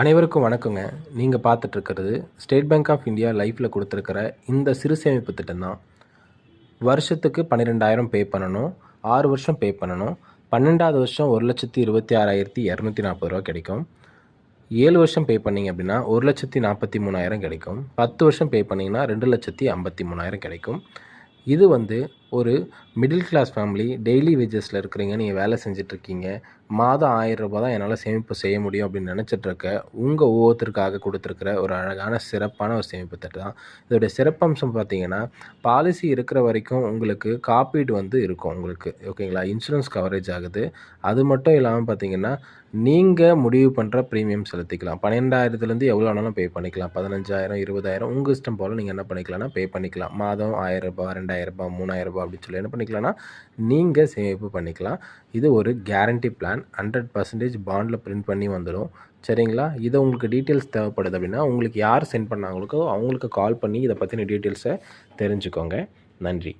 அனைவருக்கும் வணக்கங்க. நீங்கள் பார்த்துட்ருக்கிறது ஸ்டேட் பேங்க் ஆஃப் இந்தியா லைஃப்பில் கொடுத்துருக்கிற இந்த சிறு சேமிப்பு திட்டம் தான் வருஷத்துக்கு பன்னிரெண்டாயிரம் பே பண்ணணும் ஆறு வருஷம் பே பண்ணணும் பன்னெண்டாவது வருஷம் ஒரு லட்சத்தி இருபத்தி ஆறாயிரத்தி இரநூத்தி நாற்பது ரூபா கிடைக்கும். ஏழு வருஷம் பே பண்ணீங்க அப்படின்னா ஒரு லட்சத்தி நாற்பத்தி மூணாயிரம் கிடைக்கும். பத்து வருஷம் பே பண்ணிங்கன்னா ரெண்டு லட்சத்தி ஐம்பத்தி மூணாயிரம் கிடைக்கும். இது வந்து ஒரு மிடில் கிளாஸ் ஃபேமிலி டெய்லி வேஜஸில் இருக்கிறீங்க நீங்கள் வேலை செஞ்சிட்ருக்கீங்க மாதம் ஆயிரம் ரூபா தான் என்னால் சேமிப்பு செய்ய முடியும் அப்படின்னு நினச்சிட்ருக்க உங்கள் ஒவ்வொருத்தருக்காக கொடுத்துருக்குற ஒரு அழகான சிறப்பான ஒரு சேமிப்பு திட்டம் தான். இதோடைய சிறப்பம்சம் பார்த்தீங்கன்னா பாலிசி இருக்கிற வரைக்கும் உங்களுக்கு காப்பீடு வந்து இருக்கும் உங்களுக்கு ஓகேங்களா இன்சூரன்ஸ் கவரேஜ் ஆகுது. அது மட்டும் இல்லாமல் பார்த்தீங்கன்னா நீங்கள் முடிவு பண்ணுற ப்ரீமியம் செலுத்திக்கலாம். பன்னெண்டாயிரத்துலேருந்து எவ்வளோ வேணாலும் பே பண்ணிக்கலாம். பதினஞ்சாயிரம் இருபதாயிரம் உங்கள் இஷ்டம் போல் நீங்கள் என்ன பண்ணிக்கலாம்னா பே பண்ணிக்கலாம். மாதம் ஆயிரம் ரூபா ரெண்டாயிரம் ரூபாய் மூணாயிரம் ரூபாய் அப்படின்னு சொல்லி என்ன பண்ணிக்கலாம்னா நீங்கள் சேமிப்பு பண்ணிக்கலாம். இது ஒரு கேரண்டி பிளான் ஹண்ட்ரட் பர்சன்டேஜ் பாண்டில் பிரிண்ட் பண்ணி வந்துடும் சரிங்களா? இதை உங்களுக்கு டீட்டெயில்ஸ் தேவைப்படுது அப்படின்னா உங்களுக்கு யார் சென்ட் பண்ணாங்களுக்கோ அவங்களுக்கு கால் பண்ணி இதை பற்றின டீட்டெயில்ஸை தெரிஞ்சுக்கோங்க. நன்றி.